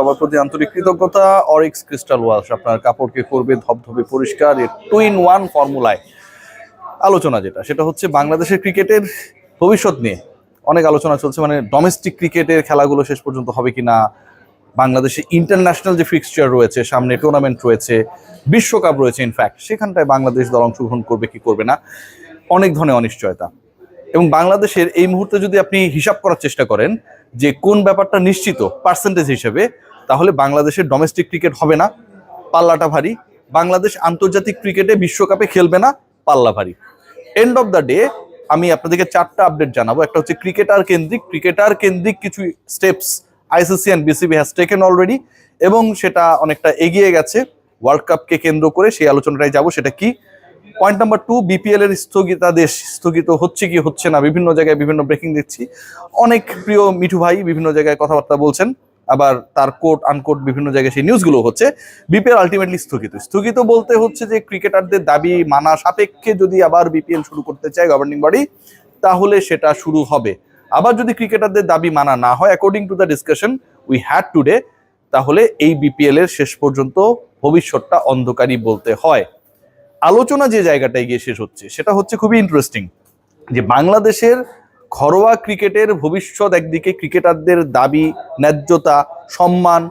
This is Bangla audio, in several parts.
সবার প্রতি আন্তরিক কৃতজ্ঞতা, অরিক্স ক্রিস্টাল ওয়াশ আপনার কাপড়কে করবে ধবধবে পরিষ্কার টু ইন ওয়ান ফর্মুলায়। আলোচনা যেটা, সেটা হচ্ছে বাংলাদেশের ক্রিকেটের ভবিষ্যৎ নিয়ে। অনেক আলোচনা চলছে মানে ডোমেস্টিক ক্রিকেটের খেলাগুলো শেষ পর্যন্ত হবে কিনা, বাংলাদেশে ইন্টারন্যাশনাল যে ফিক্সচার রয়েছে, সামনে টুর্নামেন্ট রয়েছে, বিশ্বকাপ রয়েছে ইনফ্যাক্ট সেখানটায় বাংলাদেশ দল অংশগ্রহণ করবে কি করবে না, অনেক ধরনের অনিশ্চয়তা। এবং বাংলাদেশের এই মুহূর্তে যদি আপনি হিসাব করার চেষ্টা করেন, যে কোন ব্যাপারটা নিশ্চিত পার্সেন্টেজ হিসেবে তাহলে বাংলাদেশের ডোমেস্টিক ক্রিকেট হবে না, পাল্লাটা ভারী। বাংলাদেশ আন্তর্জাতিক ক্রিকেটে বিশ্বকাপে খেলবে না, পাল্লা ভারী। এন্ড অফ দ্য ডে আমি আপনাদেরকে চারটা আপডেট জানাব। একটা হচ্ছে ক্রিকেটার কেন্দ্রিক। ক্রিকেটার কেন্দ্রিক কিছু steps ICC and BCB has taken already এবং সেটা অনেকটা এগিয়ে গেছে। ওয়ার্ল্ড কাপকে কেন্দ্র করে সেই আলোচনাটাই যাব। সেটা কি? পয়েন্ট নাম্বার টু বিপিএল এর স্থগিতাদেশ স্থগিত হচ্ছে কি হচ্ছে না? বিভিন্ন জায়গায় বিভিন্ন ব্রেকিং দেখছি। অনেক প্রিয় মিঠু ভাই বিভিন্ন জায়গায় কথাবার্তা বলছেন। আবার তার কোট আনকোট বিভিন্ন জায়গায় সেই নিউজগুলো হচ্ছে বিপিএল আলটিমেটলি স্থগিত। স্থগিত বলতে হচ্ছে যে ক্রিকেটারদের দাবি মানা সাপেক্ষে যদি আবার বিপিএল শুরু করতে চায় গভর্নিং বডি তাহলে সেটা শুরু হবে। আবার যদি ক্রিকেটারদের দাবি মানা না হয় according to the discussion we had today তাহলে এই বিপিএল এর শেষ পর্যন্ত ভবিষ্যৎটা অন্ধকারই বলতে হয়। আলোচনা যে জায়গাটায় গিয়ে শেষ হচ্ছে, সেটা হচ্ছে খুবই ইন্টারেস্টিং যে বাংলাদেশের ঘরোয়া ক্রিকেটের ভবিষ্যৎ একদিকে ক্রিকেটারদের দাবি, ন্যায্যতা, সম্মান,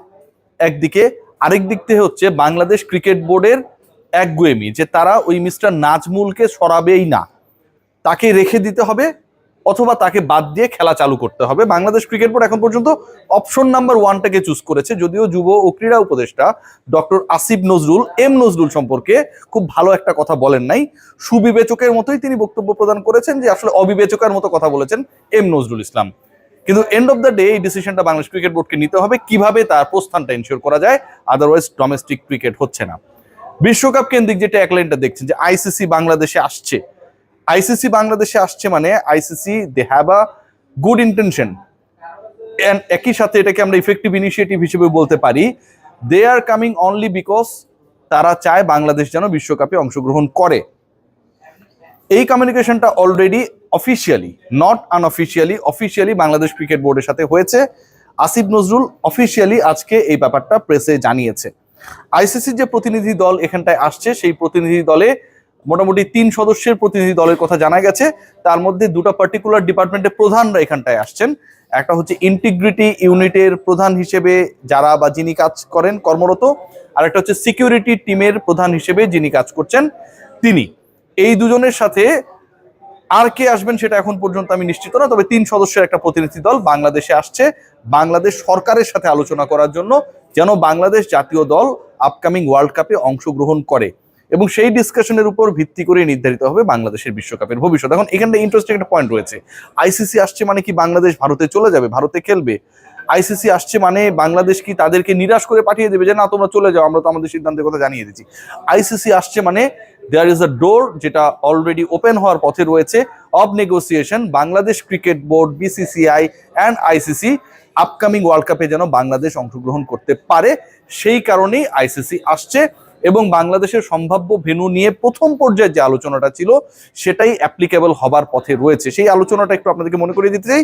একদিকে আরেক দিক থেকে হচ্ছে বাংলাদেশ ক্রিকেট বোর্ডের একগুয়েমি, যে তারা ওই মিস্টার নাজমুলকে সরাবেই না। তাকে রেখে দিতে হবে অথবা তাকে বাদ দিয়ে খেলা চালু করতে হবে। বাংলাদেশ ক্রিকেট বোর্ড এখন পর্যন্ত অপশন নাম্বার ওয়ানটাকে চুজ করেছে, যদিও যুব ও ক্রীড়া উপদেষ্টা ডক্টর আসিফ নজরুল এম নজরুল সম্পর্কে খুব ভালো একটা কথা বলেন নাই। সুবিবেচকের মতোই তিনি বক্তব্য প্রদান করেছেন যে, আসলে অবিবেচকের মতো কথা বলেছেন এম নজরুল ইসলাম। কিন্তু এন্ড অফ দ্য ডে এই ডিসিশনটা বাংলাদেশ ক্রিকেট বোর্ডকে নিতে হবে, কীভাবে তার প্রস্থানটা ইনশিওর করা যায় আদারওয়াইজ ডোমেস্টিক ক্রিকেট হচ্ছে না। বিশ্বকাপ কেন্দ্রিক যে ট্যাগলাইনটা দেখছেন যে আইসিসি বাংলাদেশে আসছে আইসিসি বাংলাদেশে আসছে মানে ICC they have a good intention একই সাথে এটাকে আমরা ইফেক্টিভ ইনিশিয়েটিভ হিসেবে বলতে পারি। They are coming only because তারা চায় বাংলাদেশ যেন বিশ্বকাপে অংশগ্রহণ করে। এই কমিউনিকেশনটা already officially not unofficially officially Bangladesh cricket বোর্ডের সাথে হয়েছে। আসিফ নজরুল অফিসিয়ালি আজকে এই ব্যাপারটা প্রেসে জানিয়েছে। আইসিসির যে প্রতিনিধি দল এখানটায় আসছে, সেই প্রতিনিধি দলে মোটামুটি তিন সদস্যের প্রতিনিধি দলের কথা জানা গেছে। তার মধ্যে দুটো পার্টিকুলার ডিপার্টমেন্টের প্রধানরা এখানটায় আসছেন। একটা হচ্ছে ইন্টিগ্রিটি ইউনিটের প্রধান হিসেবে যারা বা যিনি কাজ করেন কর্মরত আর একটা হচ্ছে সিকিউরিটি টিমের প্রধান হিসেবে যিনি কাজ করছেন তিনি। এই দুজনের সাথে আর কে আসবেন সেটা এখন পর্যন্ত আমি নিশ্চিত না, তবে তিন সদস্যের একটা প্রতিনিধি দল বাংলাদেশে আসছে। বাংলাদেশ সরকারের সাথে আলোচনা করার জন্য যেন বাংলাদেশ জাতীয় দল আপকামিং ওয়ার্ল্ড কাপে অংশগ্রহণ করে। এবং সেই ডিসকাশনের উপর ভিত্তি করে নির্ধারিত হবে বাংলাদেশের বিশ্বকাপের ভবিষ্যৎ। এখন এখানে ইন্টারেস্টিং একটা পয়েন্ট রয়েছে। আইসিসি আসছে মানে কি বাংলাদেশ ভারতে চলে যাবে, ভারতে খেলবে। আইসিসি আসছে মানে বাংলাদেশ কি তাদেরকে নিরাশ করে পাঠিয়ে দেবে যে, না, তোমরা চলে যাও, আমরা তো আমাদের সিদ্ধান্তের কথা জানিয়ে দিচ্ছি। আইসিসি আসছে মানে দেয়ার ইজ আ ডোর যেটা অলরেডি ওপেন হওয়ার পথে রয়েছে of negotiation Bangladesh cricket board BCCI and ICC upcoming world কাপে যেন বাংলাদেশ অংশগ্রহণ করতে পারে। সেই কারণেই আইসিসি আসছে। এবং বাংলাদেশের সম্ভাব্য ভেন্যু নিয়ে প্রথম পর্যায়ে যে আলোচনাটা ছিল, সেটাই অ্যাপ্লিকেবল হবার পথে রয়েছে। সেই আলোচনাটা একটু আপনাদেরকে মনে করিয়ে দিতে চাই।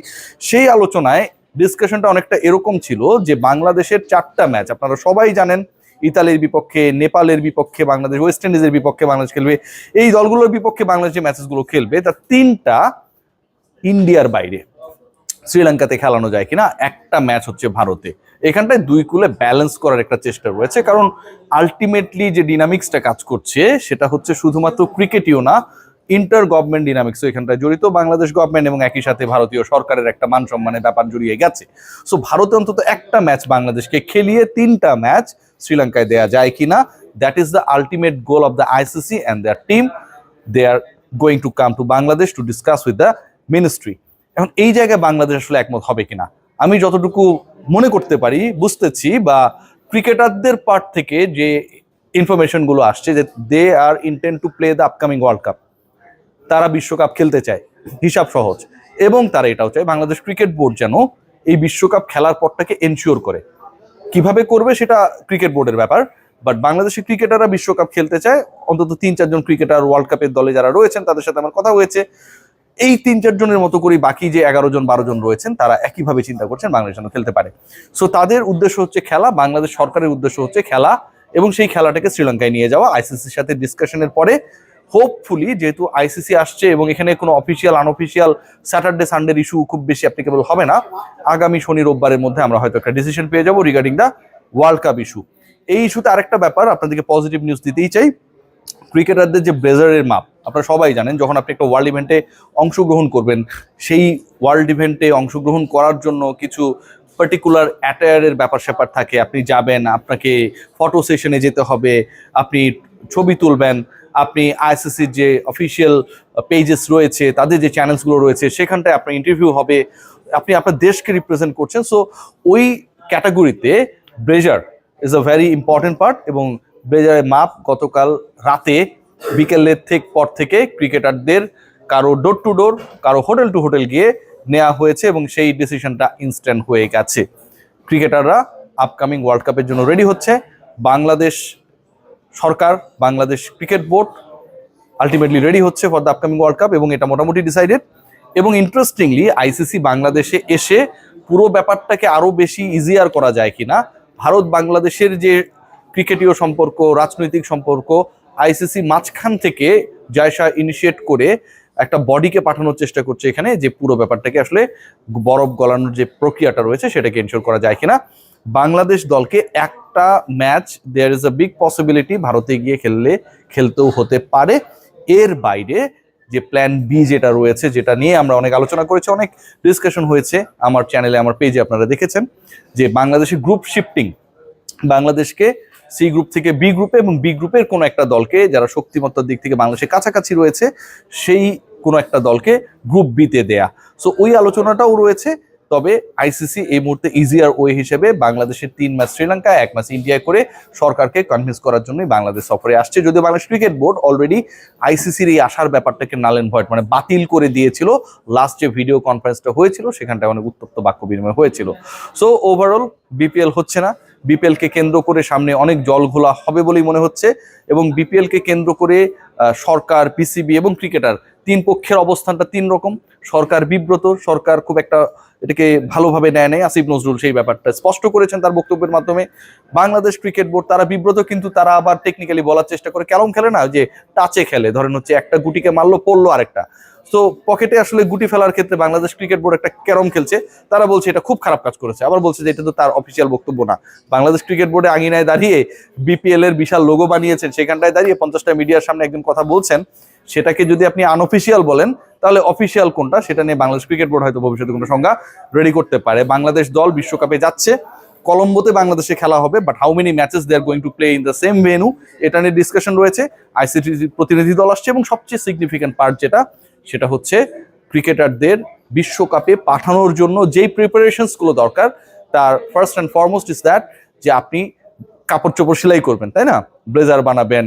সেই আলোচনায় ডিসকাশনটা অনেকটা এরকম ছিল যে বাংলাদেশের চারটা ম্যাচ আপনারা সবাই জানেন, ইতালির বিপক্ষে, নেপালের বিপক্ষে বাংলাদেশ ওয়েস্ট ইন্ডিজের বিপক্ষে বাংলাদেশ খেলবে। এই দলগুলোর বিপক্ষে বাংলাদেশ যে ম্যাচেসগুলো খেলবে, তার তিনটা ইন্ডিয়ার বাইরে। শ্রীলঙ্কাতে খেলানো যায় কিনা, একটা ম্যাচ হচ্ছে ভারতে। এখানটায় দুই কুলে ব্যালেন্স করার একটা চেষ্টা রয়েছে, কারণ আলটিমেটলি যে ডিনামিক্সটা কাজ করছে, সেটা হচ্ছে শুধুমাত্র ক্রিকেটীয় না ইন্টার গভর্নমেন্ট ডিনামিক্স এখানটায় জড়িত। বাংলাদেশ গভর্নমেন্ট এবং একই সাথে ভারতীয় সরকারের একটা মান সম্মানের ব্যাপার জড়িয়ে গেছে। সো ভারতে অন্তত একটা ম্যাচ বাংলাদেশকে খেলিয়ে তিনটা ম্যাচ শ্রীলঙ্কায় দেয়া যায় কিনা that is the ultimate goal of the ICC and their team they are going to come to Bangladesh to discuss with the ministry এখন এই জায়গায় বাংলাদেশ আসলে একমত হবে কিনা? আমি যতটুকু মনে করতে পারি, বুঝতেছি বা ক্রিকেটারদের পার্ট থেকে যে ইনফরমেশনগুলো আসছে যে they are intent to play the upcoming world cup তারা বিশ্বকাপ খেলতে চায়, হিসাব সহজ। এবং তারা এটাও চায়, বাংলাদেশ ক্রিকেট বোর্ড যেন এই বিশ্বকাপ খেলার পরটাকে এনশিওর করে। কীভাবে করবে সেটা ক্রিকেট বোর্ডের ব্যাপার বাট বাংলাদেশের ক্রিকেটাররা বিশ্বকাপ খেলতে চায়। অন্তত তিন চারজন ক্রিকেটার ওয়ার্ল্ড কাপের দলে যারা রয়েছেন, তাদের সাথে আমার কথা হয়েছে। এই তিন চারজনের মতো করে বাকি যে এগারো জন, বারো জন রয়েছেন, তারা একইভাবে চিন্তা করছেন বাংলাদেশ যেন খেলতে পারে। সো তাদের উদ্দেশ্য হচ্ছে খেলা, বাংলাদেশ সরকারের উদ্দেশ্য হচ্ছে খেলা, এবং সেই খেলাটাকে শ্রীলঙ্কায় নিয়ে যাওয়া। আইসিসির সাথে ডিসকাশনের পরে হোপফুলি যেহেতু আইসিসি আসছে এবং এখানে কোনো অফিসিয়াল আনঅফিসিয়াল স্যাটারডে সানডের ইস্যু খুব বেশি অ্যাপ্লিকেবল হবে না, আগামী শনি, রোববারের মধ্যে আমরা হয়তো একটা ডিসিশন পেয়ে যাব regarding the world cup issue এই ইস্যুতে আরেকটা ব্যাপার, আপনাদেরকে পজিটিভ নিউজ দিতেই চাই। ক্রিকেটারদের যে ব্লেজারের মাপ আপনারা সবাই জানেন, যখন আপনি একটা ওয়ার্ল্ড ইভেন্টে অংশগ্রহণ করবেন, সেই ওয়ার্ল্ড ইভেন্টে অংশগ্রহণ করার জন্য কিছু পার্টিকুলার অ্যাটায়ারের ব্যাপার স্যাপার থাকে। আপনি যাবেন, আপনাকে ফটো সেশনে যেতে হবে, আপনি ছবি তুলবেন, আপনি আইসিসির যে অফিসিয়াল পেজেস রয়েছে, তাদের যে চ্যানেলসগুলো রয়েছে, সেখানটায় আপনার ইন্টারভিউ হবে। আপনি আপনার দেশকে রিপ্রেজেন্ট করছেন। সো ওই ক্যাটাগরিতে blazer is a very important part এবং ব্রেজারের মাপ গতকাল রাতে বিকেলের থেকে পর থেকে ক্রিকেটারদের কারও ডোর টু ডোর কারও হোটেল টু হোটেল গিয়ে নেওয়া হয়েছে এবং সেই ডিসিশনটা ইনস্ট্যান্ট হয়ে গেছে। ক্রিকেটাররা আপকামিং ওয়ার্ল্ড কাপের জন্য রেডি হচ্ছে। বাংলাদেশ সরকার, Bangladesh cricket board ultimately ready হচ্ছে for the upcoming world cup এবং এটা মোটামুটি ডিসাইডেড এবং ইন্টারেস্টিংলি আইসিসি বাংলাদেশে এসে পুরো ব্যাপারটাকে আরও বেশি ইজিয়ার করা যায় কিনা ভারত বাংলাদেশের যে ক্রিকেটীয় সম্পর্ক, রাজনৈতিক সম্পর্ক আইসিসি মাঝখান থেকে জয়সা ইনিশিয়েট করে একটা বডিকে পাঠানোর চেষ্টা করছে এখানে, যে পুরো ব্যাপারটাকে আসলে বরফ গলানোর যে প্রক্রিয়াটা রয়েছে সেটাকে এনশোর করা যায় কিনা। বাংলাদেশ দলকে একটা match there is a big possibility ভারতে গিয়ে খেললে, খেলতেও হতে পারে। এর বাইরে যে প্ল্যান বি যেটা রয়েছে, যেটা নিয়ে আমরা অনেক আলোচনা করেছি, অনেক ডিসকাশন হয়েছে আমার চ্যানেলে আমার পেজে আপনারা দেখেছেন, যে বাংলাদেশের গ্রুপ শিফটিং বাংলাদেশকে সি গ্রুপ থেকে বি গ্রুপে এবং বি গ্রুপের কোনো একটা দলকে যারা শক্তিমত্তার দিক থেকে বাংলাদেশের কাছাকাছি রয়েছে, সেই কোনো একটা দলকে গ্রুপ বিতে দেয়া। সো ওই আলোচনাটাও রয়েছে। তবে আইসিসি এই মুহূর্তে ইজিয়ার ওয়ে হিসেবে বাংলাদেশের তিন ম্যাচ শ্রীলঙ্কা এক ম্যাচ ইন্ডিয়া করে সরকারকে কনভিন্স করার জন্যই বাংলাদেশ সফরে আসছে। যদিও বাংলাদেশ ক্রিকেট বোর্ড অলরেডি আইসিসির এই আসার ব্যাপারটাকে নালেন ভয়েট মানে বাতিল করে দিয়েছিল। লাস্ট যে ভিডিও কনফারেন্সটা হয়েছিল, সেখানটায় অনেক উত্তপ্ত বাক্য বিনিময় হয়েছিল। সো ওভারঅল বিপিএল হচ্ছে না। বিপিএল কে কেন্দ্র করে সামনে অনেক জল ঘোলা হবে বলেই মনে হচ্ছে এবং বিপিএল কে কেন্দ্র করে সরকার, পিসিবি এবং ক্রিকেটার তিন পক্ষের অবস্থানটা তিন রকম। সরকার বিব্রত, সরকার খুব একটা এটাকে ভালোভাবে নেয় নেয় আসিফ নজরুল সেই ব্যাপারটা স্পষ্ট করেছেন তার বক্তব্যের মাধ্যমে। বাংলাদেশ ক্রিকেট বোর্ড তারা বিব্রত কিন্তু তারা আবার টেকনিক্যালি বলার চেষ্টা করে কেরম খেলে না? যে টাচে খেলে, ধরেন হচ্ছে একটা গুটিকে মারলো, পড়ল আরেকটা। তো পকেটে আসলে গুটি ফেলার ক্ষেত্রে বাংলাদেশ ক্রিকেট বোর্ড একটা ক্যারম খেলছে। তারা বলছে এটা খুব খারাপ কাজ করেছে। আবার বলছে যে এটা তো তার অফিসিয়াল বক্তব্য না। বাংলাদেশ ক্রিকেট বোর্ডে আঙিনায় দাঁড়িয়ে বিপিএল এর বিশাল লোগো বানিয়েছেন। সেখানটায় দাঁড়িয়ে পঞ্চাশটা মিডিয়ার সামনে একজন কথা বলছেন। সেটাকে যদি আপনি আনঅফিসিয়াল বলেন, তাহলে অফিসিয়াল কোনটা? সেটা নিয়ে বাংলাদেশ ক্রিকেট বোর্ড হয়তো ভবিষ্যতে কোনো সংজ্ঞা রেডি করতে পারে। বাংলাদেশ দল বিশ্বকাপে যাচ্ছে। কলম্বোতে বাংলাদেশে খেলা হবে but how many matches they are going to play in the same venue এটা নিয়ে ডিসকাশন রয়েছে। আইসিটি প্রতিনিধি দল আসছে এবং সবচেয়ে সিগনিফিক্যান্ট পার্ট যেটা সেটা হচ্ছে ক্রিকেটারদের বিশ্বকাপে পাঠানোর জন্য যেই প্রিপারেশনসগুলো দরকার, তার first and foremost is that যে আপনি কাপড় চোপড় সেলাই করবেন, তাই না? ব্লেজার বানাবেন